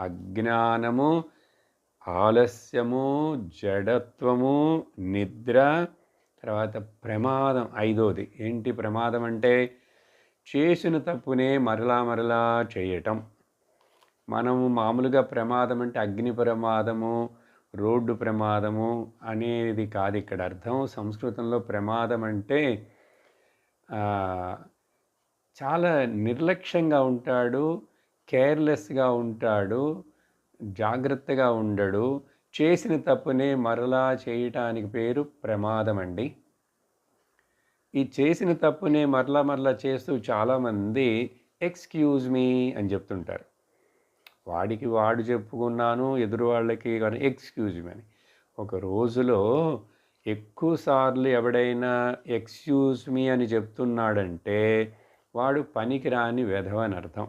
అజ్ఞానము ఆలస్యము జడత్వము నిద్ర తర్వాత ప్రమాదం ఐదోది. ఏంటి ప్రమాదం అంటే చేసిన తప్పునే మరలా మరలా చేయటం. మనము మామూలుగా ప్రమాదం అంటే అగ్ని ప్రమాదము రోడ్డు ప్రమాదము అనేది కాదు ఇక్కడ అర్థం. సంస్కృతంలో ప్రమాదం అంటే చాలా నిర్లక్ష్యంగా ఉంటాడు. కేర్లెస్గా ఉంటాడు జాగ్రత్తగా ఉండడు. చేసిన తప్పునే మరలా చేయటానికి పేరు ప్రమాదం అండి. ఈ చేసిన తప్పునే మరలా మరలా చేస్తూ చాలామంది ఎక్స్క్యూజ్ మీ అని చెప్తుంటారు. వాడికి వాడు చెప్పుకున్నాను ఎదురు వాళ్ళకి కానీ ఎక్స్క్యూజ్ మీ అని. ఒక రోజులో ఎక్కువసార్లు ఎవడైనా ఎక్స్క్యూజ్ మీ అని చెప్తున్నాడంటే వాడు పనికిరాని వెధవని అర్థం.